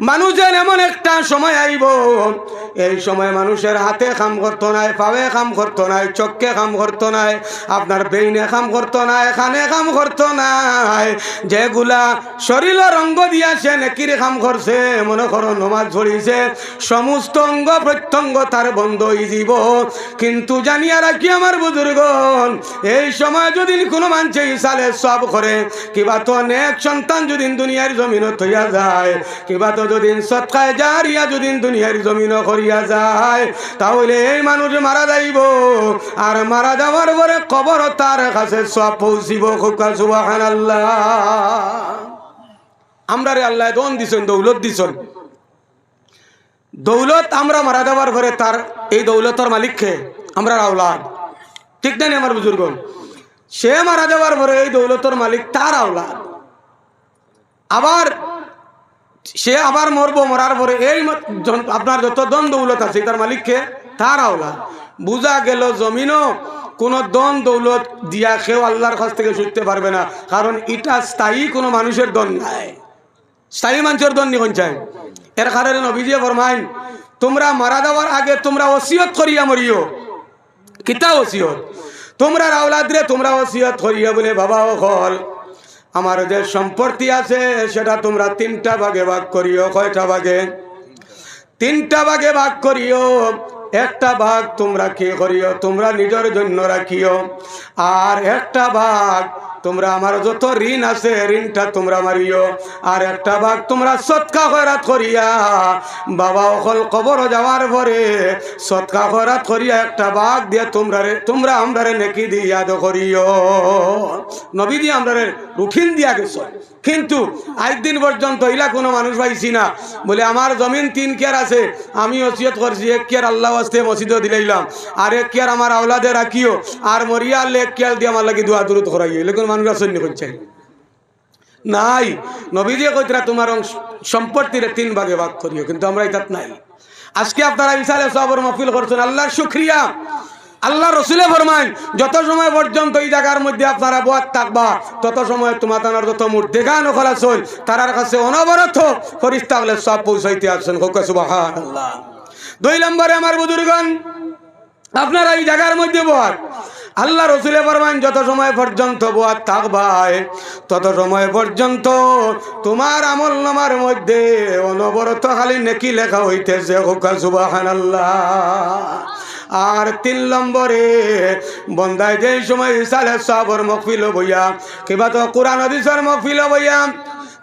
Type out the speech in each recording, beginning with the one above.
মানুষের এমন একটা সময় আইব এই সময় মানুষের হাতে কাম করতো নাই পায়ে কাম করতো নাই চোখে কাম করতো নাই, আপনার বেইনে কাম করতো নাই, খানে কাম করতো নাই। যেগুলা শরীরের অঙ্গ দিয়াছে, নেকির কাম করছে, মনে করো নমাজ পড়িছে, সমস্ত অঙ্গ প্রত্যঙ্গ তার বন্ধ হয়ে যাব কিন্তু জানিয়া রাখি আমার বুজুর্গন এই সময় যদি কোনো মানুষে ইসালে সব করে, কিবা তো অনেক সন্তান যদি দুনিয়ার জমিনত হইয়া যায়, কিবা তো যদি সৎকায় জারিয়া যদি দুনিয়ার জমিন করিয়া যায়, তাহলে এই মানুষ মারা যাইব। আর মারা যাওয়ার পরে কবর তার কাছে সব পৌঁছিব খুকা সুবাহান আল্লাহ আমরা রে আল্লাহ দন দিছেন, দৌলত দিছেন। দৌলত আমরা মারা যাওয়ার পরে তার এই দৌলতর মালিককে আমরা আওলাদ। ঠিক না নি আমার বুজুর্গ সে মারা যাওয়ার পরে এই দৌলতর মালিক তার আওলাদ। আবার সে আবার মরবো, মরার পরে এই আপনার যত দন দৌলত আছে, তার মালিককে তার আওলাদ। বুঝা গেল জমিনও কোন দন দৌলত দিয়া কেউ আল্লাহর কাছ থেকে ছুটতে পারবে না, কারণ এটা স্থায়ী কোনো মানুষের দন নাই। স্থায়ী মানুষের দন নিখন চাই এর কারণে নবীজিয়ে ফরমাইন, তোমরা মারা যাওয়ার আগে তোমরা ওসিয়ত করিয়া মরিও। কিতা ওসিয়ত? তোমরা রাওলাদরে তোমরা ওসিয়ত করিয়া বলে বাবা ও হল আমার যে সম্পত্তি আছে, সেটা তোমরা তিনটা ভাগে ভাগ করিও। কয়টা ভাগে? তিনটা ভাগে ভাগ করিও। একটা ভাগ তোমরা কি করিও? তোমরা নিজের জন্য রাখিও। আর একটা ভাগ তোমরা আমার যত ঋণ আছে, ঋণটা তোমরা মারিও। আর একটা ভাগ তোমরা সৎকা খয়রাত করিয়া, বাবা অকল কবর যাওয়ার পরে সৎকা খয়রাত করিয়া একটা ভাগ দিয়ে তোমরা তোমরা আমরারে নেকি দিয়া করিও। নবী দিয়ে আমরারে রুখিন দিয়া গেছো। কিন্তু আজ দিন পর্যন্ত ইলা কোনো মানুষ পাইছি না। বলে, আমার জমিন তিন কেয়ার আছে, আমি ওসিয়ত করছি, এক কেয়ার আল্লাহ আসতে মসজিদে দিলাইলাম। আর এক কেয়ার আমার আওলাদে রাখিও। আর মরিয়া আল্লে এক কেয়ার দিয়ে আমার লাগি দোয়া দূরত করাইও। এলে কোনো মানুষ আসেন করছে। নাই। নবী দিয়ে কইতরা তোমার সম্পত্তির তিন ভাগে ভাগ করিও, কিন্তু আমরা এটা নাই। আজকে আপনারা ইসালে সবর মফিল করছেন, আল্লাহর শুক্রিয়া। আল্লাহ রসুলে ফরমান যত সময় পর্যন্ত এই জায়গার মধ্যে আপনারা বয়াত থাকবা, তত সময় তোমার তার যত মূর্তি গান খোলা চল তারার কাছে অনবরত ফরিস্তা হলে সব পৌঁছাইতে আসছেন হোকা আল্লাহ দুই নম্বরে, আমার বুজুর্গন আপনারা এই জায়গার মধ্যে বয়াত আল্লাহ রসুলে ফরমান, যত সময় পর্যন্ত বয়াত থাকবাই তত সময় পর্যন্ত তোমার আমল নামার মধ্যে অনবরত খালি নেকি লেখা হইতেছে। হোকা সুবাহান আল্লাহ আর তিন নম্বরে, বন্দায় যে সময় ইসালে সাবর মকফিল বইয়া কিবা তো কোরআন, হাদিসের মকফিল বইয়া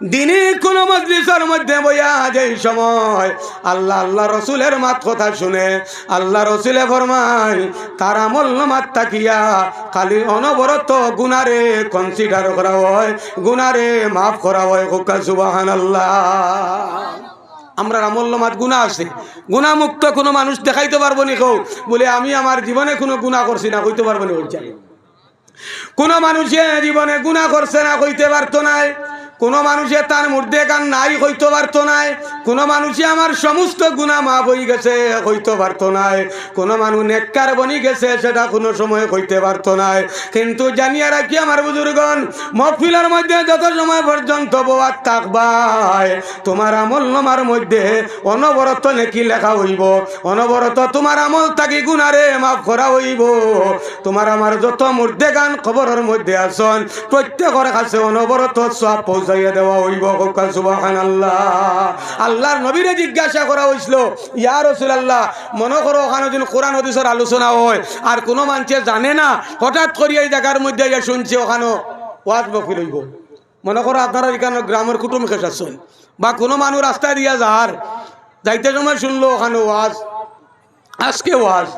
দিনে কোন মজলিসের মধ্যে বইয়া যেই সময় আল্লাহ আল্লাহ রসুলের মাত কথা শুনে আল্লাহ রসুলে ফরমায়, তার আমল মাত তাকিয়া খালি অনবরত গুনারে কনসিডার করা হয়, গুনারে মাফ করা হয়। কোকা সুবাহান আল্লাহ আমরা আমল্যমাত গুণা আছে। গুণামুক্ত কোনো মানুষ দেখাইতে পারব নি কেউ? বলে, আমি আমার জীবনে কোনো গুণা করছি না। কইতে পারব না বলছে কোন মানুষে জীবনে গুণা করছে না, কইতে পারতো নাই। কোন মানুষে তার মধ্যে গান নাই, হইতে পারতো নাই। কোন মানুষে আমার সমস্ত গুণা মা বই গেছে, হইতে পারতো নাই। কোন মানুষ নেককার বনি গেছে, সেটা কোনো সময় হইতে পারতো নাই। কিন্তু জানিয়ে রাখি আমার বুজুর্গন মফিলের মধ্যে যত সময় পর্যন্ত বোয়ার থাকবাই, তোমার আমল নমার মধ্যে অনবরত নেকি লেখা হইব। অনবরত তোমার আমল থাকি গুনারে মাফ করা হইব। তোমার আমার যত মূর্ধে গান খবরের মধ্যে আসন, প্রত্যেকের কাছে অনবরত সব পৌঁছাইয়া দেওয়া হইব সুবাহান আল্লাহ আল্লাহর নবীরে জিজ্ঞাসা করা হয়েছিল ইয়া রসুল আল্লাহ মনে করো ওখানে যদি কোরআন হদিসের আলোচনা হয়, আর কোনো মানুষে জানে না, হঠাৎ করি এই জায়গার মধ্যে ইয়া শুনছে, ওখানে ওয়াজ বকিল হইব। মনে করো আপনারা এখানে গ্রামের কুটুম খেস বা কোনো মানুষ রাস্তায় দিয়া যার যাইতে সময় শুনলো ওখানে ওয়াজ, আজকে ওয়াজ।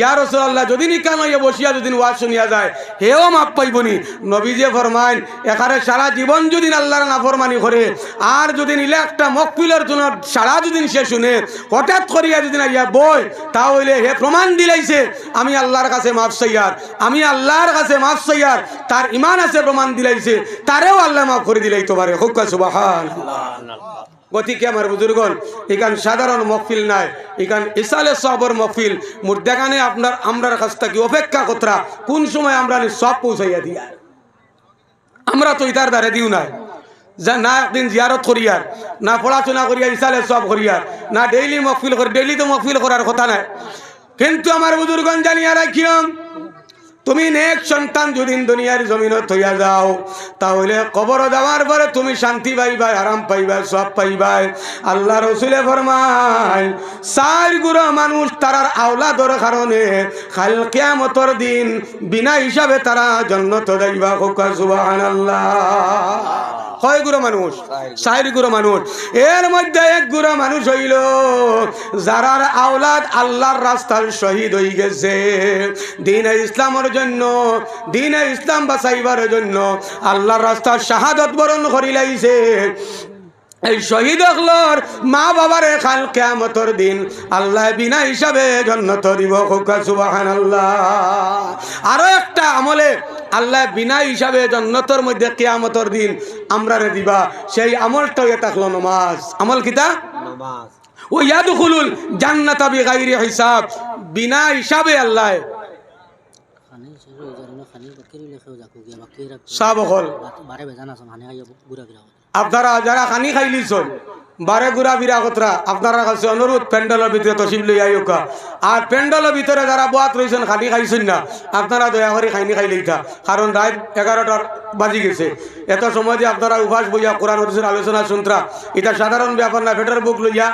ইয়ার রসুল্লাহ যদি নিকান হইয়া বসিয়া যদি ওয়াজ শুনিয়া যায়, হেও মাপ পাইবনি। নবীজে ফরমাইন, এখানে সারা জীবন যদি আল্লাহর নাফরমানি করে, আর যদি নিলে একটা মকপিলের জন্য সারা যদি সে শুনে, হঠাৎ করিয়া যদি না, ইয়া বই তা হইলে হে প্রমাণ দিলাইছে, আমি আল্লাহর কাছে মাফ সইয়ার আমি আল্লাহর কাছে মাফ সইয়ার তার ইমান আছে প্রমাণ দিলাইছে, তারেও আল্লাহ মাফ করে দিলাই তোমারে হোক সুবাহান গতিকে আমার বুজুর্গন এখান সাধারণ মকফিল নাই, এখান ইসালে সবর মকফিল মুর্দাখানে আপনার, আমরার কাছ থেকে অপেক্ষা কতরা কোন সময় আমরা সব পৌঁছাইয়া দিয়া আমরা তো ইতার দ্বারে দিও নাই। যা না একদিন জিয়ারত করিয়ার, না পড়াশোনা করিয়া ইসালে সব করিয়ার, না ডেইলি মকফিল করি, ডেইলি তো মকফিল করার কথা নাই। কিন্তু আমার বুজুর্গন জানিয়া রাখিয়াম তুমি নেক সন্তান যদি দুনিয়ার জমিনত হইয়া যাও, তাহলে কবর যাওয়ার পরে তুমি শান্তি পাইবা আরাম পাইবা সব পাইবা আল্লাহ রসুলে ফরমাই চার গুড়া মানুষ তারার আওলাদর কারণে খাল কেয়ামতর দিন বিনা হিসাবে তারা জন্নত যাইবা। কোকা সুবাহান আল্লাহ হইল যারার আওলাদ আল্লাহর রাস্তার শহীদ হয়ে গেছে। দিন ইসলামের জন্য দিন ইসলাম বাঁচাইবার জন্য আল্লাহর রাস্তার শাহাদত বরণ করিলাইছে। এই শহীদ হলর মা বাবার খাল কেয়ামতর দিন আল্লাহ বিনা হিসাবে জন্নত দিব সুবাহান আল্লাহ আরও একটা আমলে আল্লাহ বিনা হিসাবে জন্নতর মধ্যে কেয়ামতর দিন আমরা রে দিবা সেই আমলটা ইয়ে থাকল নমাজ। আমল কিতা? নামাজ। ও ইয়াদ খুলুল জান্নাতা বিগাইরি হিসাব। বিনা হিসাবে আল্লাহ খানি শেষ হয়ে যায় না খানি বাকি রইলে খেয়ে যাকো গিয়া বাকি রাখব সব আপনারা যারা খানি খাইলিছন বারে গুড়া বিরা কতরা আপনারা কাছে অনুরোধ প্যান্ডেলের ভিতরে তসিম লই আইকা আর প্যান্ডেলের ভিতরে যারা বাত রয়েছেন খানি খাইছেন না আপনারা দয়া করে খাইনি খাই লইতা কারণ রাত এগারোটার বাজি গেছে। এত সময় যে আপনারা উপাস বইয়া কোরআন আলোচনা শুনতরা এটা সাধারণ ব্যাপার না ভেটর বুক লইয়া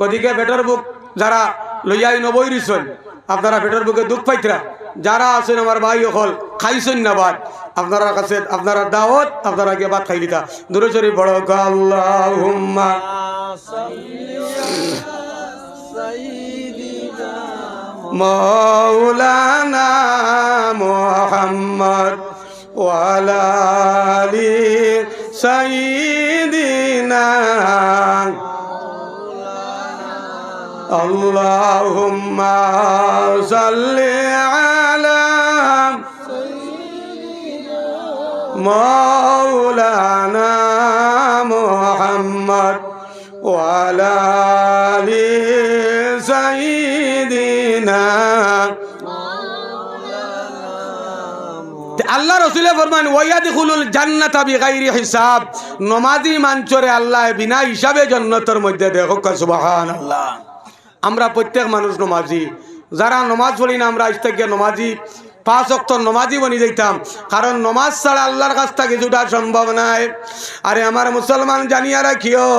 গতিকে ভেটর বুক যারা লইয়াই নবই রিছেন আপনারা ভেটর বুকে দুঃখ পাইতরা যারা আছেন আমার ভাই হল খাইছেন না বাদ আপনারা কাছে আপনারা দাওয়াত আপনারা গিয়ে ভাত খাই দিতা দূরে চরি বড় আল্লাহুম্মা মৌলানা মোহাম্মদ ওয়ালা আলি সাইয়্যিদিনা اللهم صل على مولانا محمد وعلى آل سيدنا আল্লাহ রসুলে ফরমান ওয়াইয়াদি খুলুল জান্নাতা বিগাইরি হিসাব নমাজি মাঞ্চরে আল্লাহ বিনা হিসাবে জন্নতর মধ্যে দেখো সুবহান আল্লাহ আমরা প্রত্যেক মানুষ নমাজি যারা নমাজ পড়ি না আমরা আজ থেকে নমাজি পাঁচ অক্ত নমাজি বনি যাইতাম। কারণ নমাজ ছাড়া আল্লাহর কাছ থেকে কিছুটা সম্ভব নাই। আরে আমার মুসলমান জানিয়া রাখিও,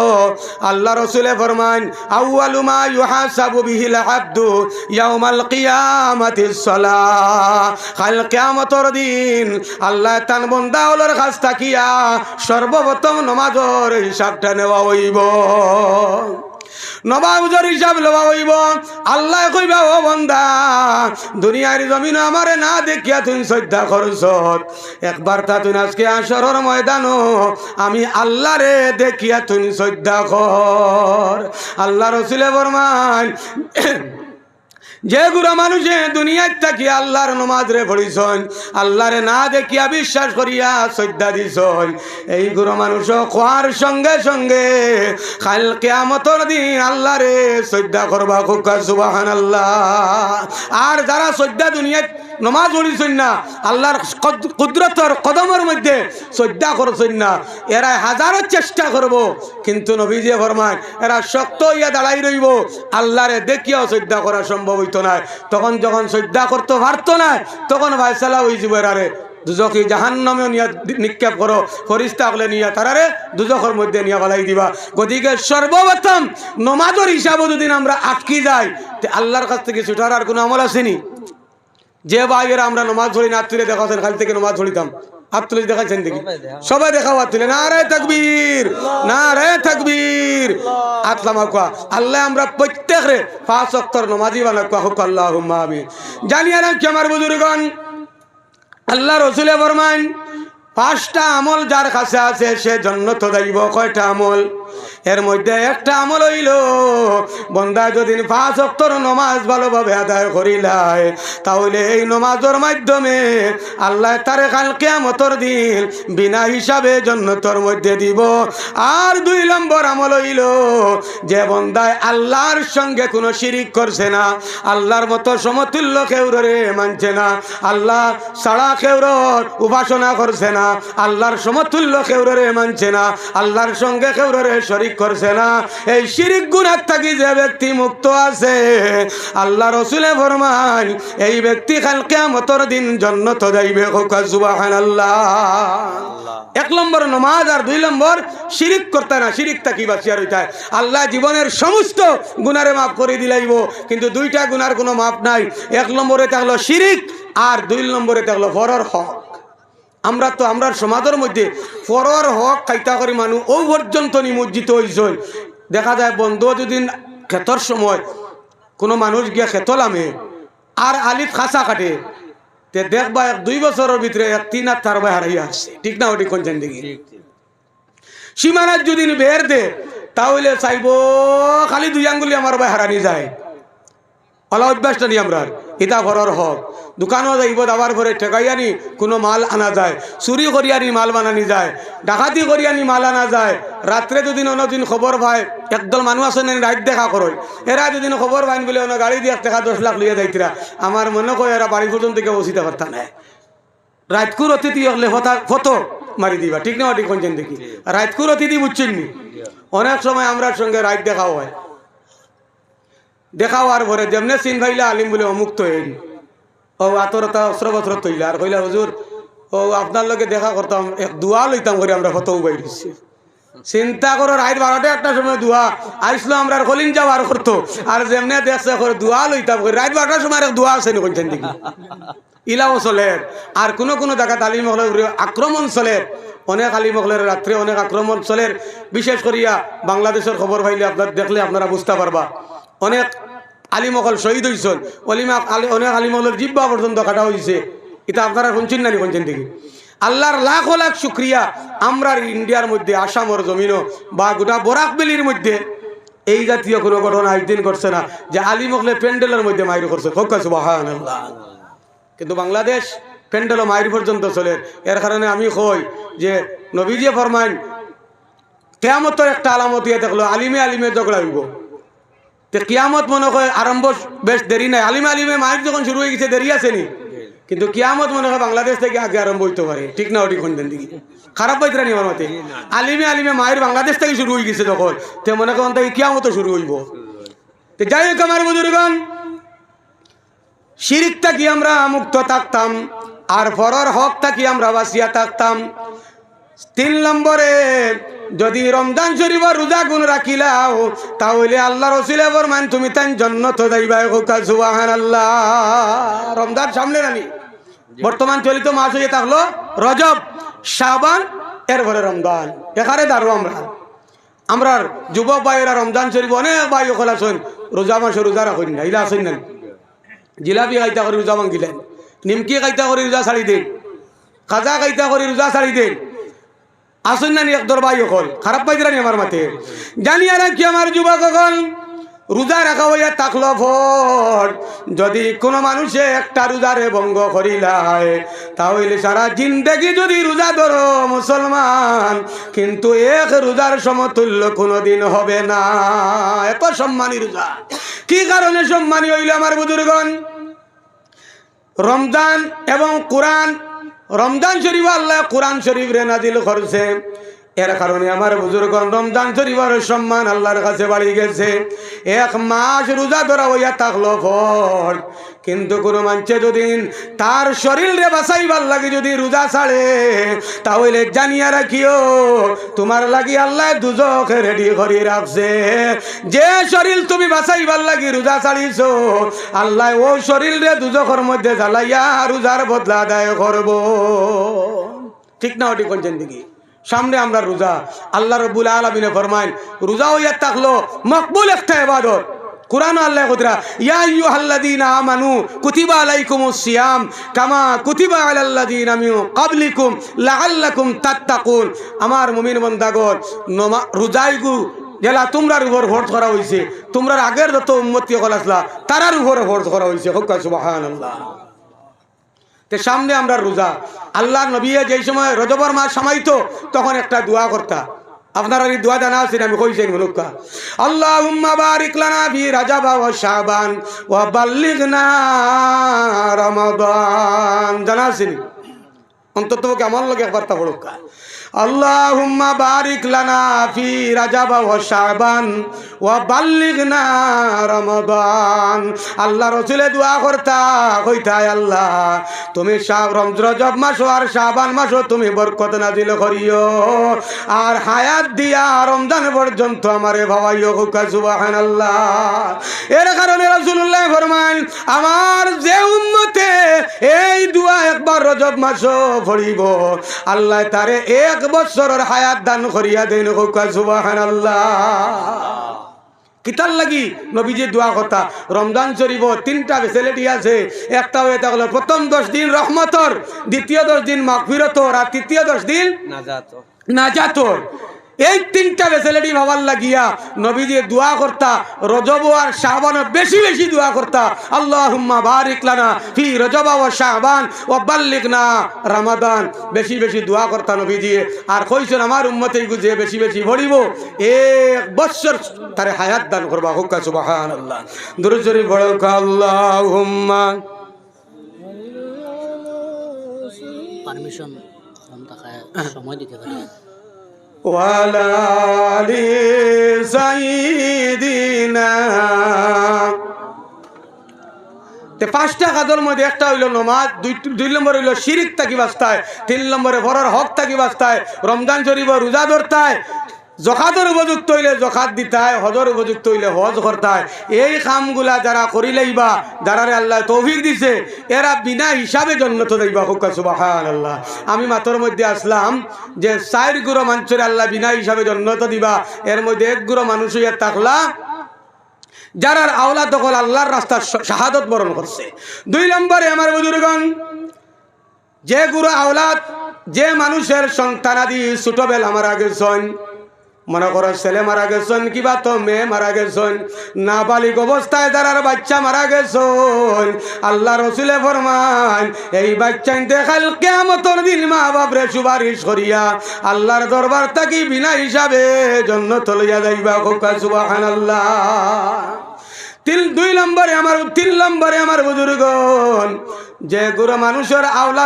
আল্লাহ রসুলে ফরমান আউয়ালুমা ইউহাসাবু বিহিল আব্দু ইয়াউমাল কিয়ামাতিস সালাহ কাল কিয়ামতর দিন আল্লাহ তান বন্দা হলর কাছ থাকিয়া সর্বপ্রথম নমাজর হিসাবটা নেওয়া হইব। নবাবুজর হিসাব লবা হইব। আল্লাহ কইবা, ও বন্দা, দুনিয়ার জমিন আমারে না দেখিয়া তুই শ্রদ্ধা খরচ একবার তা তুই আজকে আসর ময়দানো আমি আল্লাহ রে দেখিয়া তুই শ্রদ্ধা কর। আল্লাহ রসুলে বরমান যে গুরু মানুষে দুনিয়ায় থাকি আল্লাহর নমাজ রে পড়িছন আল্লাহরে না দেখিয়া বিশ্বাস করিয়া শ্রদ্ধা দিছন এই গুড়া মানুষ খোয়ার সঙ্গে সঙ্গে কাল কেয়ামতর দিন আল্লাহরে শ্রদ্ধা করবা খুব সুবাহান আল্লাহ আর যারা শ্রদ্ধা দুনিয়ায় নমাজ পড়িছন না আল্লাহর কদ- কুদরতর কদমের মধ্যে শ্রদ্ধা করছেন না এরা হাজারো চেষ্টা করব, কিন্তু নবীজি ফরমান এরা শক্ত ইয়া দাঁড়াই রইব। আল্লাহরে দেখিয়াও শ্রদ্ধা করা সম্ভব হইতো না তখন যখন শ্রদ্ধা করতে পারতো না তখন ভাইসালা যাব এরারে দুজকি জাহান নামেও নিয়ে নিক্ষেপ করো ফরিস্তা হলে নিয়ে তারারে দুজকের মধ্যে নিয়ে বলাই দিবা। গতিকে সর্বপ্রথম নমাজের হিসাবে যদি আমরা আটকি যাই, তে আল্লাহর কাছ থেকে ছুটার আর কোনো আমল আসেনি। যে ভাইয়েরা আমরা নমাজ ধরি না তুলে দেখাচ্ছেন খালি থেকে নমাজ ধরিতাম। হাত তুলে দেখাচ্ছেন দেখি। সবাই দেখাও। হাত তুলে। না রে থাকবীর না রে থাকবীর আতলামা কোয়া আল্লাহ আমরা প্রত্যেক রে পাঁচ অক্তর নমাজি বানা কোয়া হুক আল্লাহ আমি জানিয়া আমার আল্লাহ রসুলে পাঁচটা আমল যার কাছে আছে সে জন্নত যাইব কয়টা আমল? এর মধ্যে একটা আমল হইল বন্দা যদি পাঁচ অক্টর নমাজ ভালোভাবে আদায় করিলায়, তাহলে এই নমাজের মাধ্যমে আল্লাহ তারে কাল কেয়ামতর দিন বিনা হিসাবে জন্নতর মধ্যে দিব। আর দুই নম্বর আমল হইল, যে বন্দায় আল্লাহর সঙ্গে কোনো শিরিক করছে না, আল্লাহর মতো সমতুল্য কেউরে মানছে না, আল্লাহ সাড়া কেউরর উপাসনা করছে না, আল্লাহর সমতুল্য কেউরে মানছে না, আল্লাহর সঙ্গে কেউরে শরিক করছে না এই শিরিক গুণার থাকি যে ব্যক্তি মুক্ত আছে আল্লাহ রসুলে ফরমান এই ব্যক্তি কাল কেয়ামতর দিন জন্নত যাইবে এক নম্বর নমাজ আর দুই নম্বর শিরিক করতে না শিরিক থাকি বাঁচিয়া রইতায় আল্লাহ জীবনের সমস্ত গুনারে মাফ করে দিলাইব কিন্তু দুইটা গুনার কোনো মাপ নাই। এক নম্বরে থাকল শিরিক আর দুই নম্বরে থাকল ফরর হক। আমরা তো আমরা সমাজের মধ্যে ফরর হক খাইতা করি মানুষ ও পর্যন্ত নিমজ্জিত হয়েছেন দেখা যায় বন্ধু যদি ক্ষেতর সময় কোনো মানুষ গিয়া ক্ষেত লামে আর আলিত খাসা কাটে। তে দেখবা এক দুই বছরের ভিতরে এক তিন আর চার বাই হারাইয়া আসছে। ঠিক না ওটি কোনছেন দেখি সীমানার যদি বের দে তাহলে চাইব খালি দুই আঙ্গুলি আমার ভাই হারানি যায়। অলা অভ্যাসটা নি আমরা ইতা ঘরের হক। দোকানও যাইব দাবার ঘরে ঠেকাই আনি কোনো মাল আনা যায়। চুরি করি আনি মাল বানানি যায়। ডাকাতি করি আনি মাল আনা যায়। রাত্রে দুদিন অন্যদিন খবর পায় একদল মানুষ আছে না রাইট দেখা করয় এরা দুদিন খবর পাইন বলে অন্য গাড়ি দিয়ে টাকা দশ লাখ লইয়া যাইতিরা আমার মনে কয় এরা বাড়ি পর্যন্ত কেউ বসিতে পারতাম না রাতকুর অতিথি হলে ফতা মারি দিবা। ঠিক না ঠিক কোনছেন দেখি। রাতকুর অতিথি বুঝছেন নি? অনেক সময় আমরা সঙ্গে রাত দেখাও হয়। দেখা হওয়ার পরে যেমনে চিন ভাইলা আলিম বলে অমুক্ত হইল ও আতর তা অস্ত্র বস্ত্র তৈলা। আর কইলা হুজুর ও আপনার লগে দেখা করতাম, এক দুয়া লইতাম করে আমরা ফটো উবাই দিচ্ছি চিন্তা করো রাত বারোটা একটা সময় দুয়া আইসলো আমরা কলিন যাওয়ার করতো। আর যেমনে দেখছে করে দুয়া লইতাম করে রাত বারোটার সময় আর দুয়া আছে কইছেন দেখি। ইলাও চলে। আর কোনো কোনো জায়গা আলিম হলের আক্রমণ চলে। অনেক আলিম হলের রাত্রে অনেক আক্রমণ চলে। বিশেষ করিয়া বাংলাদেশের খবর পাইলে আপনার দেখলে আপনারা বুঝতে পারবা। অনেক আলিমকল শহীদ হয়েছেন অলিমা অনেক আলিমকলের জিব্বা পর্যন্ত কাটা হয়েছে এটা আপনারা শুনছেন না শুনছেন দেখি। আল্লাহর লাখ লাখ শুক্রিয়া আমরা ইন্ডিয়ার মধ্যে, আসামর জমিনও বা গোটা বরাক বেলির মধ্যে এই জাতীয় কোনো ঘটনা একদিন করছে না যে আলিমকলে প্যান্ডেলের মধ্যে মাইর করছে। ফোকাস আল্লাহ কিন্তু বাংলাদেশ প্যান্ডেলও মাইর পর্যন্ত চলে। এর কারণে আমি কই যে নবীজি ফরমাইন, কেয়ামতের একটা আলামত ইয়ে দেখল, আলিমে আলিমে ঝগড়া হইব। তে কিয়ামত মনে হয় আরম্ভ বেশ দেরি নাই। আলিমে আলিমে মাইক যখন শুরু হয়ে গেছে, দেরি আছে নি? কিন্তু কিয়ামত মনে হয় বাংলাদেশ থেকে আগে আরম্ভ হইতে পারে। ঠিক না ওটি কোনদিন দিকে? খারাপ পাইতে নি আমার মতে? আলিমে আলিমে মায়ের বাংলাদেশ থেকে শুরু হয়ে গেছে তখন তে মনে করেন তাই কিয়ামত শুরু হইব। তে যাই হোক আমার বুজুর্গন, শিরিক থাকি আমরা মুক্ত থাকতাম, আর ফরর হক থাকি আমরা বাসিয়া থাকতাম। তিন নম্বরে যদি রমজান শরীফ রোজা গুণ রাখিলাও, তাহলে আল্লাহ রসুলে বরমান তুমি তাই জন্নত যাইবাই সুবাহান আল্লাহ রমজান সামনে রানি বর্তমান চলিত মাস হয়ে থাকল রজব, শাবান, এরপরে রমজান। এখানে দাঁড়ো আমরা। আমরা যুবক ভাইয়েরা রমজান শরীফ অনেক ভাই ওখানে আছেন, রোজা মাসে রোজা রাখেন না, ইলা আছেন না। জিলাপি খাইতা করে রোজা ভাঙিলেন, নিমকি খাইতা করে রোজা ছাড়ি দেন খাজা খাইতা করে রোজা ছাড়ি দেন আসুন না একদর ভাই অকল খারাপ পাইতে নি আমার মাতে জানি আর কি আমার যুবক অকল রোজা রাখা হইয়া থাকল ফর যদি কোনো মানুষে একটা রোজারে ভঙ্গ করিলায়, তাহলে সারা জিন্দগি যদি রোজা ধরো মুসলমান। কিন্তু এক রোজার সমতুল্য কোনোদিন হবে না। এত সম্মানী রোজা। কি কারণে সম্মানী হইল আমার বুজুর্গণ? রমজান এবং কোরআন রমজান শরীফ আল্লাহ কোরআন শরীফ রে নাজিল করছে। এর কারণে আমার বুজুর্গ রমজান শরীফের সম্মান আল্লাহর কাছে বাড়ি গেছে। এক মাস রোজা ধরা হইয়া থাকল ফল কিন্তু কোনো মানুষে যদি তার শরীরে বাঁচাইবার লাগে যদি রোজা ছাড়ে, তাহলে জানিয়া রাখিও, তোমার লাগি আল্লাহ দুজক রেডি করে রাখছে। যে শরীর তুমি বাঁচাইবার লাগি রোজা ছাড়িছ, আল্লাহ ও শরীরে দুজকের মধ্যে জ্বালাইয়া রোজার বদলা আদায় করব। ঠিক না ওটি কোনছেন দিকে সামনে আমরা রোজা। আল্লাহ রবুল আলমিনে ফরমাইন রোজা হইয়া থাকল মকবুল একটা এবাদত কুরআন আল্লাহ কুদরা ইয়া আইয়ুহাল্লাযীনা আমানু কুতিবা আলাইকুমুস সিয়াম কামা কুতিবা আলাল্লাযীনা মিন ক্বাবলিকুম লাআল্লাকুম তাত্তাকুন। আমার মুমিন বান্দাগণ, নমা, রোজাইগু জেলা তোমরার উপর ভোট করা হয়েছে তোমরার আগের যত উন্মতি হল আসলা, তারার উপরে ভোট করা হয়েছে হক্কা সুবহানাল্লাহ। তে সামনে আমরা রোজা। আল্লাহ নবী যেই সময় রজবর মাস সামাইতো, তখন একটা দোয়া করতা। আপনারা এই দোয়া জানা আছেন, আমি কইছেন মুলুকা আল্লাহুম্মা বারিক লানা ফি রাজাব ওয়া শাবান ওয়া বাল্লিগনা রমাদান। জানা আছেন? অন্তত আমার লগে একবার তা পড়ুকা আল্লাহুম্মা বারিক লানা ফি রাজাব ওয়া শাবান ওয়া বাল্লিগনা রমাদান। আল্লাহ রসুলে দোয়া করতা, কইতায় আল্লাহ, তুমি শাহ রমজরজব মাস আর শাবান মাসও তুমি বরকত নাজিল করিও। আর হায়াত দিয়া রমজান পর্যন্ত আমারে ভাবাইও হুকা, সুবহানাল্লাহ। এর কারণে রাসূলুল্লাহ ফরমান আমার যে উম্মতে এই দোয়া একবার রজব মাসও পড়িব আল্লাহ তারে এক বছরের হায়াত দান করিয়া দেন সুবহানাল্লাহ। কিতার লাগি? নবীজি দোয়া কথা। রমজান শরীফ তিনটা ফেসিলিটি আছে। একটা হয়ে থাকল প্রথম দশ দিন রহমতর দ্বিতীয় দশ দিন মাকফিরতর আর তৃতীয় দশ দিন নাজাতর। এই তিনটা ফেসিলিটি ভাবার লাগিয়া নবীজি দোয়া করতা, রজব আর শাহবান বেশি বেশি দোয়া করতা, আল্লাহুম্মা বারিক লানা ফি রজব ও শাহবান ও বাল্লিগনা রমাদান। বেশি বেশি দোয়া করতা নবীজি। আর কইছেন, আমার উম্মতে গুজে বেশি বেশি ভরিব। এক বছর তারে হায়াত দান করবা। হুক্কা সুবহানাল্লাহ। দুরুদ শরীফ পড়ো আল্লাহুম্মা। পারমিশন সময় দিতে পারি। وعلى آل سيدنا তে পাঁচটা কাজের মধ্যে একটা হইলো নমাজ দুই দুই নম্বর হইলো শিরিক তাকি বাস্তায় তিন নম্বরে ভরার হক তাকি বাস্তায় রমজান শরীফ রোজা ধরতায় জখাতের উপযুক্ত হইলে জখাত দিতায়, হজর উপযুক্ত হইলে হজ করতায়। এই কামগুলা যারা করিলেইবা যারারে আল্লাহ তৌফিক দিছে, এরা বিনা হিসাবে জন্নত দেইবা হুক্কা সুবাহান আল্লাহ আমি মাতর মধ্যে আসলাম যে চার গুরো মানুষের আল্লাহ বিনা হিসাবে জন্নত দিবা। এর মধ্যে এক গুরো মানুষ হইয়া থাকলা, যারার আওলাদ দখল আল্লাহর রাস্তার শাহাদত বরণ করছে। দুই নম্বরে আমার বুজুর্গন যে গুরু আওলাদ, যে মানুষের সন্তানাদি ছোটবেলা মারা গেছেন মনে করো, ছেলে মারা গেছেন কিবা তো মেয়ে মারা গেছেন, নাবালিক অবস্থায় তারার বাচ্চা মারা গেছেন। আল্লাহ রসুলে ফরমান, এই বাচ্চা দেখাল কেমতর দিন মা বাপরে সুপারিশ করিয়া আল্লাহর দরবার থাকি বিনা হিসাবে জন্য তলিয়া যাইবা খোকা সুবাহান আল্লাহ দুই তিন যে আওলা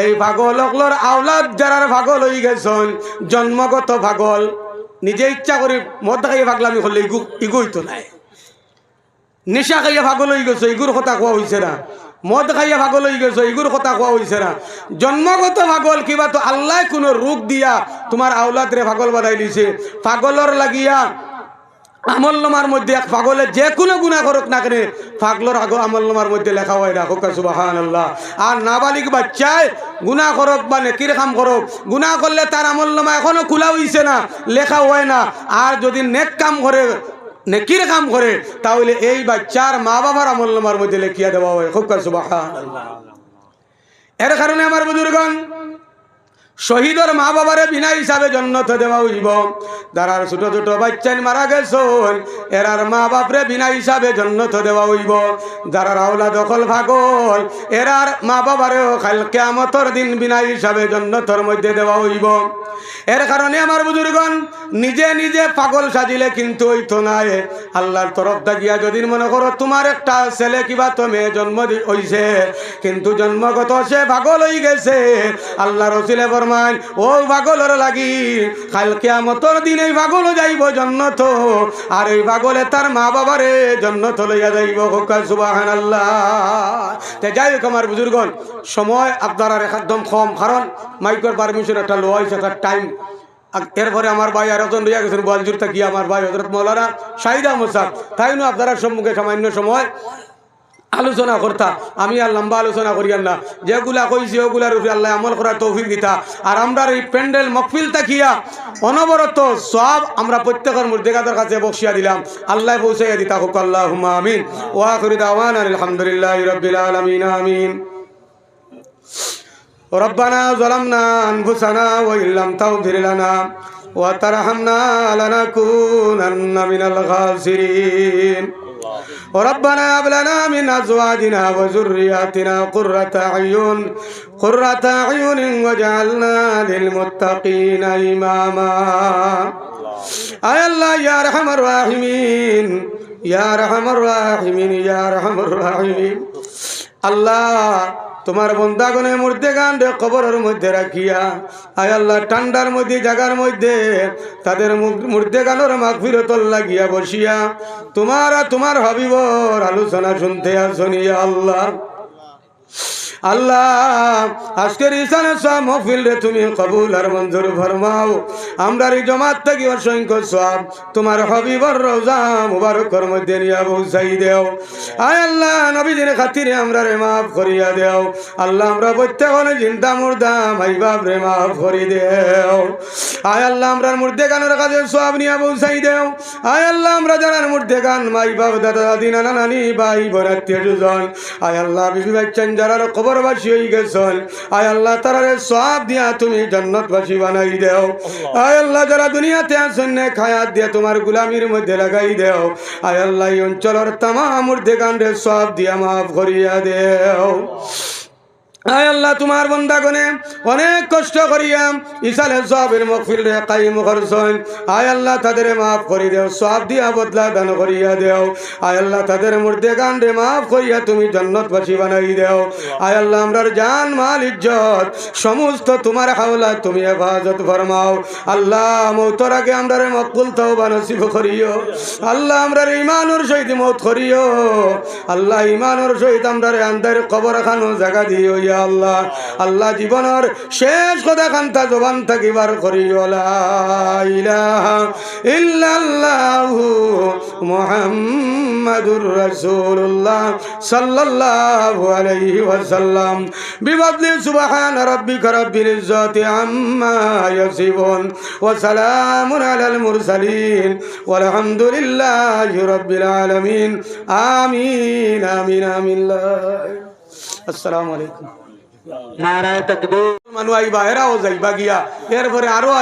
এই জন্মগত পাগল। নিজে ইচ্ছা করি মদ খাইয়া পাগলামি করলে ইগু ইগুইতো নাই। নেশা খাইয়া পাগল হয়ে গেছে, ইগুর কথা কোয়া হয়েছে না। মদ খাইয়া পাগল হয়ে গেছে, ইগুর কথা কোয়া হয়েছে না। জন্মগত পাগল কিবা তো আল্লাহ কোনো রোগ দিয়া তোমার আওলাদ রে পাগল বানাই দিছে। পাগলর লাগিয়া আমলনামার মধ্যে এক পাগলের যে কোনো গুণা করুক না কেন, পাগলর আগ আমলনামার মধ্যে লেখা হয় হোকা সুবাহান আল্লাহ আর নাবালিক বাচ্চায় গুণা করক বা নেকির কাম করক, গুণা করলে তার আমলনামা এখনও খোলা হইছে না, লেখা হয় না। আর যদি নেক কাম করে, নেকির কাম করে, তাহলে এই বাচ্চার মা বাবার আমলনামার মধ্যে লেখিয়া দেওয়া হয়। হোকা সুবাহান আল্লাহ এর কারণে আমার বুজুর্গন শহীদর মা বাবারে বিনা হিসাবে জন্নত দেওয়া হইব। যারার ছোট ছোট বাচ্চান মারা গেছন, এরার মা বাপরে বিনা হিসাবে জন্নত দেওয়া হইব। যারা রাওলা দখল ভাগল, এরার মা বাবারেও খাল কেমতর দিন বিনা হিসাবে জন্নতর মধ্যে দেওয়া হইব। এর কারণে আমার বুজুর্গন নিজে নিজে পাগল সাজিলে কিন্তু হইতো নাই। আল্লাহর তরফ গিয়া যদি মনে করো তোমার একটা ছেলে কিবা তো মেয়ে জন্ম হইছে, কিন্তু জন্মগত সে পাগল হয়ে গেছে। আল্লাহ রসিলে ফরমান ও পাগলের লাগি, কাল কেয়ামতর দিন এই পাগল যাইব জন্নত, আর এই পাগলে তার মা বাবারে জন্নত লইয়া যাইব সুবাহান তে যাই হোক আমার বুজুর্গন সময় আপনার একদম কম, কারণ মাইকর পারমিশন একটা লো হয়েছে টাইম এরপরে আমার ভাই আর একজন রইয়া গেছেন বলজুর থাকি আমার ভাই হজরত মৌলানা শাহিদ সাহ তাই আপনারা সম্মুখে সামান্য সময় আলোচনা করতা আমি আর লম্বা আলোচনা করিয়ান না যেগুলা কইছি ওগুলার উপরে আল্লাহ আমল করার তৌফিক দিতা আর আমরা এই প্যান্ডেল মকফিল তাকিয়া অনবরত সব আমরা প্রত্যেকের মুর্দেগাদের কাছে বসিয়া দিলাম আল্লাহ পৌঁছাইয়া দিতা হোক আল্লাহ আমিন ওয়া করি দাওয়ান আলহামদুলিল্লাহ রবিল আলমিন আমিন ربنا ظلمنا أنفسنا وإن لم تغفر لنا وترحمنا لنكونن من الخاسرين ربنا هب لنا من أزواجنا وذرياتنا قرة أعين قرة أعين واجعلنا للمتقين إماما. أي الله يا أرحم الراحمين يا أرحم الراحمين يا أرحم الراحمين. الله তোমার বন্দাগণের মধ্যে গান রে কবরের মধ্যে রাখিয়া, আয় আল্লাহ, ঠান্ডার মধ্যে, জাগার মধ্যে তাদের মধ্যে গানোর মাগফিরতল লাগিয়া বসিয়া, তোমার তোমার হবিবর আলোচনা শুনতে আসনিয়া আল্লাহ। আল্লাহ, আজকের ইসানে সব মহফিল তুমি কবুল আর মঞ্জুর ফরমাও। আমরা এই জমাত থেকে অসংখ্য সব তোমার হবিবর রোজা মুবারকর মধ্যে নিয়ে পৌঁছাই দেও। আয় আল্লাহ নবীদের খাতিরে আমরা রে মাফ করিয়া দেও। আল্লাহ, আমরা প্রত্যেক চিন্তা মুর্দা, মাই বাপ রে মাফ করি দেও। আয় আল্লাহ, আমরা মূর্তে গানের কাছে সব নিয়ে পৌঁছাই দেও। আয় আল্লাহ, আমরা জানার মূর্তে গান, মাই বাপ, দাদা দাদি নানা, নানি, ভাই বরাত্মীয় দুজন। আয় আল্লাহ, বিবি বাচ্চান যারা কবরবাসী হয়ে গেছেন আয় আল্লাহ তারারে সব দিয়া তুমি জন্নতবাসী বানাই দেও। আয় আল্লাহ যারা দুনিয়াতে আসেন নে খায়াত দিয়া তোমার গুলামির মধ্যে লাগাই দেও। আয় আল্লাহ এই অঞ্চলের তামাম মূর্তে গান রে সব দিয়া মাফ করিয়া দেও। আয় আল্লাহ, তোমার বন্দাগণে অনেক কষ্ট করিয়া ইসালে সবের মকফিল রে কাইম করছেন আয় আল্লাহ, তাদের মাফ করি দেও সব দিয়া বদলা দান করিয়া দেও। আয় আল্লাহ, তাদের মধ্যে গান রে মাফ করিয়া তুমি জন্নতবাসী বানাই দেও। আয় আল্লাহ আমরার জান, মাল, ইজ্জত, সমস্ত তোমার হাওলা তুমি হেফাজত ফরমাও। আল্লাহ, মৌতর আগে আমরা রে মকুল তওবা নসিব করিও। আল্লাহ, আমরা ইমানুর সহিত মৌত করিও। আল্লাহ ইমানুর সহিত আমরা রে আন্দার কবর খানো জায়গা দিও আল্লাহ। আল্লাহ জীবনের শেষ কথা খান্তা জবান থাকিবার ইল্লাল্লাহু মুহাম্মাদুর রাসূলুল্লাহ সাল্লাল্লাহু আলাইহি ওয়াসাল্লাম। বিফadli সুবহান রাব্বিল আম্মা ইয়াসিফুন ওয়া সালামুন আলাল মুরসালিন। রাব্বিল আলামিন। আমিন আমিন আমিন। আসসালামু আলাইকুম। নারায় তকবীর। মানুষ আইবা, এরাও যাইবা গিয়া। এরপরে আরও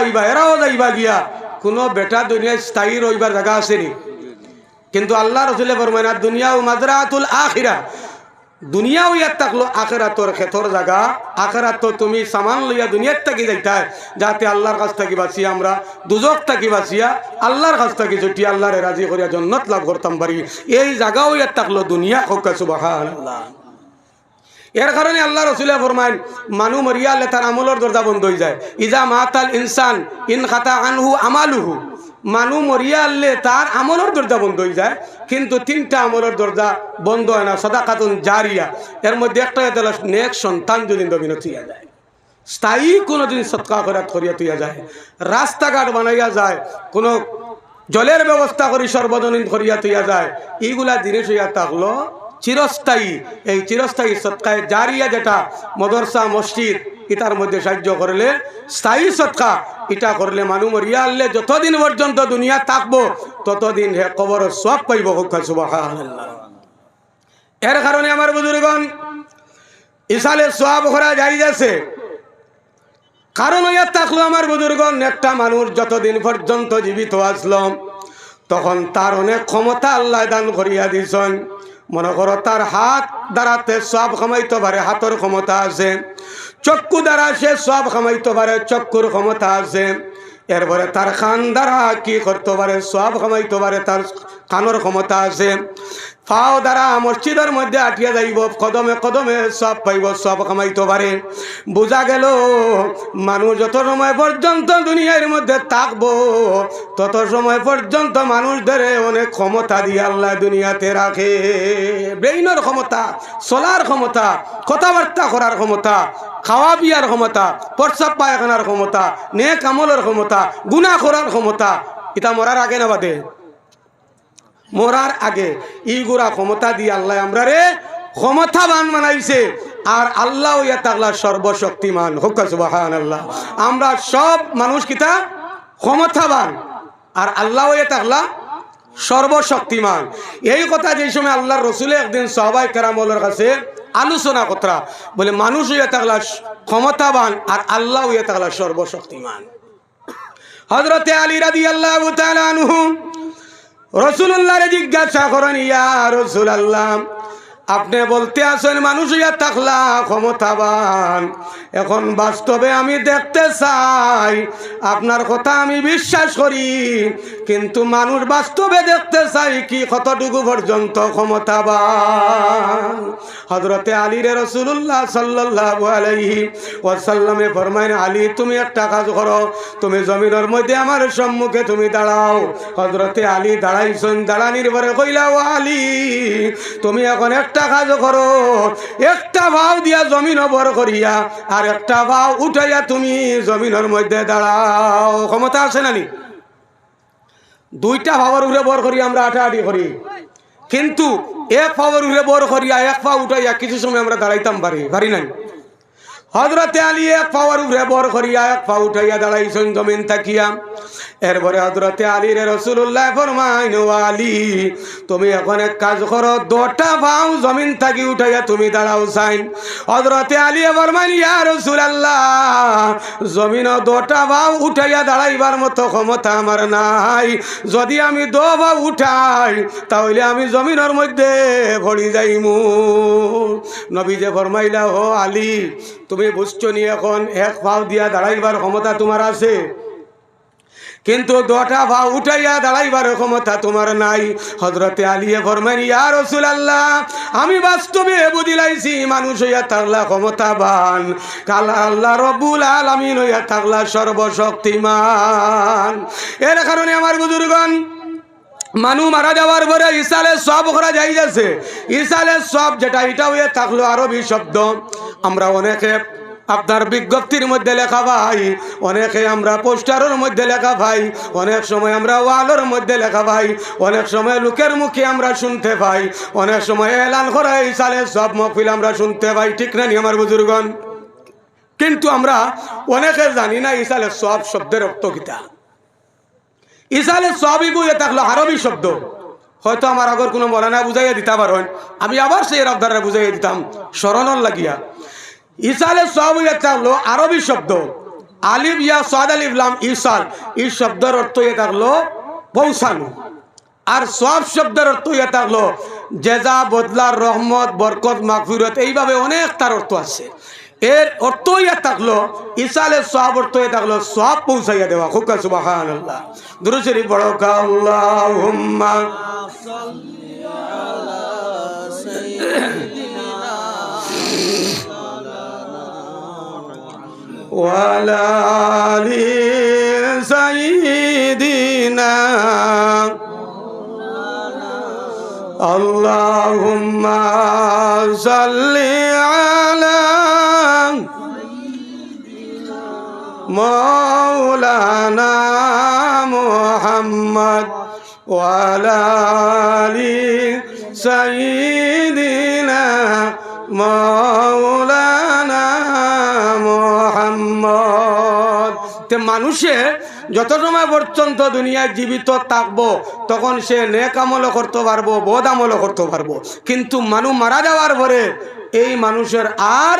তুমি সামান লইয়া দুনিয়ার থাকি যাইতায় যাতে আল্লাহর কাছ থাকি বাঁচিয়া আমরা, দুজক থাকি বাঁচিয়া, আল্লাহর কাছ থাকি জুটি আল্লাহরে রাজি করিয়া জন্নত লাভ করতাম পারি। এই জায়গাও ইয়াত থাকল দুনিয়া হোক আল্লাহ এর কারণে আল্লাহ রসুলে ফরমাইন, মানু মরিয়ালে তার আমলের দরজা বন্ধ হয়ে যায়। ইজা মাতাল ইনসান ইন খাতা আনহু আমালুহু। মানু মরিয়া আনলে তার আমলের দরজা বন্ধ হয়ে যায়, কিন্তু তিনটা আমলের দরজা বন্ধ হয় না। সদা খাতুন জারিয়া। এর মধ্যে একটা হতে হলো, নেক সন্তান যদি থইয়া যায়, স্থায়ী কোনো দিন সৎকা করা করিয়া তুইয়া যায়, রাস্তাঘাট বানাইয়া যায়, কোনো জলের ব্যবস্থা করি সর্বজনীন করিয়া তুইয়া যায়, এইগুলা জিনিস হইয়া থাকল চিরস্থায়ী, এই চিরস্থায়ী সৎকায় জারিয়া যেটা মদরসা মসজিদ ইটার মধ্যে সাহায্য করলে, স্থায়ী সৎকা ইটা করলে মানুষ মরিয়া আনলে যতদিন পর্যন্ত দুনিয়া থাকব, ততদিন হে কবর সব পাইব সুবাহ এর কারণে আমার বুজুর্গণ, ইসালে সব করা যাই যাচ্ছে কারণ হইয়া থাকল আমার বুজুর্গণ, একটা মানুষ যতদিন পর্যন্ত জীবিত আসলাম তখন তার অনেক ক্ষমতা আল্লাহ দান করিয়া দিছেন। মনে করো, তার হাত দ্বারাতে সব খামাইতে পারে, হাতের ক্ষমতা আছে। চক্ষু দ্বারা সে সব খামাইতে পারে, চক্ষুর ক্ষমতা আছে। এরপরে তার খান দ্বারা কি করতে পারে, সব খামাইতে পারে, তার কানোর ক্ষমতা আছে। পাও দ্বারা মসজিদের মধ্যে আটিয়া যাইব, কদমে কদমে সব পাইব, সব কামাইতে পারে। বোঝা গেল, মানুষ যত সময় পর্যন্ত দুনিয়ার মধ্যে থাকব, তত সময় পর্যন্ত মানুষদের অনেক ক্ষমতা দিয়ে আল্লাহ দুনিয়াতে রাখে। ব্রেইনের ক্ষমতা, চলার ক্ষমতা, কথাবার্তা করার ক্ষমতা, খাওয়া পিয়ার ক্ষমতা, প্রস্রাব পায়খানার ক্ষমতা নে কামলের ক্ষমতা গুণা করার ক্ষমতা, এটা মরার আগে না বাদে। মরার আগে ইগুরা ক্ষমতা দিয়ে আল্লাহ আমরা রে ক্ষমতাবান বানাইছে। আর আল্লাহ ইয়া সর্বশক্তিমান। হোক আল্লাহ আমরা সব মানুষ কিতা ক্ষমতাবান। আর আল্লাহ ইয়া সর্বশক্তিমান। এই কথা যে সময় আল্লাহর রসুলে একদিন সবাই কেরামলের কাছে আলোচনা কথা বলে মানুষ ইয়া তাগলা ক্ষমতাবান আর আল্লাহ ইয়া তাগলা সর্বশক্তিমান। হজরতে আলী রাদি আল্লাহ রসুল্লাহরে জিজ্ঞাসা করেন ইয়া রসুল আল্লাহ আপনি বলতে আসেন মানুষ ইয়া থাকলা ক্ষমতাবান। এখন বাস্তবে আমি দেখতে চাই, আপনার কথা আমি বিশ্বাস করি, কিন্তু মানুষ বাস্তবে দেখতে চাই কি কতটুকু পর্যন্ত ক্ষমতাবান। হজরতে আলীরে রসুল্লাহ সাল্লাহ আলাইহি ওয়াসাল্লামে ফরমাইন, আলী, তুমি একটা কাজ করো, তুমি জমিনের মধ্যে আমার সম্মুখে তুমি দাঁড়াও। হজরতে আলী দাঁড়াইছেন দাঁড়ানির পরে কইলা আলী, তুমি এখন একটা কাজ করো একটা ভাও দিয়া জমিন বর করিয়া, আর একটা ভাও উঠাইয়া তুমি জমিনের মধ্যে দাঁড়াও। ক্ষমতা আছে নানি? দুইটা ভাবের উড়ে বর করি আমরা আটাআটি করি। কিন্তু এক পাওয়ার উড়ে বর করিয়া, এক পা উঠাইয়া কিছু সময় আমরা দাঁড়াইতাম পারি পারি নাই। হজরতে আলী এক পাওয়ার উপরে বর করিয়া, এক পা উঠাইয়া দাঁড়াইছেন জমিন তাকিয়া এরপরে হজরতে আলী রে রসুল্লাহ ফরমাইন আলী, তুমি এখন এক কাজ করো দোটা পাও জমিন থাকি উঠাইয়া তুমি দাঁড়াও সাইন। হজরতে আলী ফরমাইন, ইয়া রসুল আল্লাহ জমিন দোটা ভাও উঠাইয়া দাঁড়াইবার মতো ক্ষমতা আমার নাই। যদি আমি দো ভাও উঠাই, তাহলে আমি জমিনের মধ্যে ভরি যাইমু। নবী যে ফরমাইলা হো আলী, তুমি বুঝছ নি এখন এক পাও দিয়া দাঁড়াইবার ক্ষমতা তোমার আছে? কিন্তু দোটা ভাও উঠাইয়া দাঁড়াইবার ক্ষমতা তোমার নাই। হজরতে আলিয়ে ফরমেন ইয়া রসুল আল্লাহ আমি বাস্তবে বুঝিলাইছি, মানুষ হইয়া থাকলা ক্ষমতাবান। কালা আল্লাহ রব্বুল আলামিন হইয়া থাকলা সর্বশক্তিমান। এর কারণে আমার বুজুর্গন মানু মারা যাওয়ার পরে ইসালে সব করা যাই যাচ্ছে ইসালে সব যেটা, এটা হয়ে থাকল আরবি শব্দ। আমরা অনেকে আপনার বিজ্ঞপ্তির মধ্যে লেখা ভাই, অনেকে আমরা পোস্টারের মধ্যে লেখা ভাই, অনেক সময় আমরা ওয়ালের মধ্যে লেখা ভাই, অনেক সময় লোকের মুখে আমরা শুনতে পাই অনেক সময় এলান করা এই সালে সব মহফিল আমরা শুনতে পাই ঠিক না নি আমার বুজুর্গন কিন্তু আমরা অনেকে জানি না এই সালে সব শব্দের অর্থ কিতা ইসালে সবই বুঝে থাকল আরবি শব্দ। হয়তো আমার আগর কোনো মরানা বুঝাইয়া দিতে পারেন আমি আবার সেই রফদারে বুঝাইয়া দিতাম, স্মরণর লাগিয়া। ইসালে সব হইয়া থাকল আরবি শব্দ। আলিফ ইয়া, সাদ আলিফলাম ইসাল এই শব্দের অর্থ ইয়ে থাকল পৌঁছানো আর সব শব্দের অর্থ ইয়ে থাকল জেজা বদলা রহমত, বরকত, মাগফিরত, এইভাবে অনেক তার অর্থ আছে। এর অর্থ ইয়া থাকল ইসালে সব অর্থ ইয়ে থাকল সব পৌঁছাইয়া দেওয়া। খুব সুবাহান আল্লাহ বড় وعلى آل سيدنا اللهم صل على مولانا محمد وعلى آل سيدنا مولانا মানুষে যত সময় পর্যন্ত দুনিয়ায় জীবিত থাকব, তখন সে নেক আমলও করতে পারব বোধ আমলও করতে পারব। কিন্তু মানুষ মারা যাওয়ার পরে এই মানুষের আর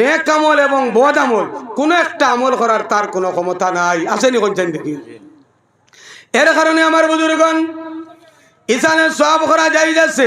নেক আমল এবং বোধ আমল, কোনো একটা আমল করার তার কোনো ক্ষমতা নাই। আসেনি কোনছেন দেখি। এর কারণে আমার বুজুর্গন ইসানের সব করা যাই যাচ্ছে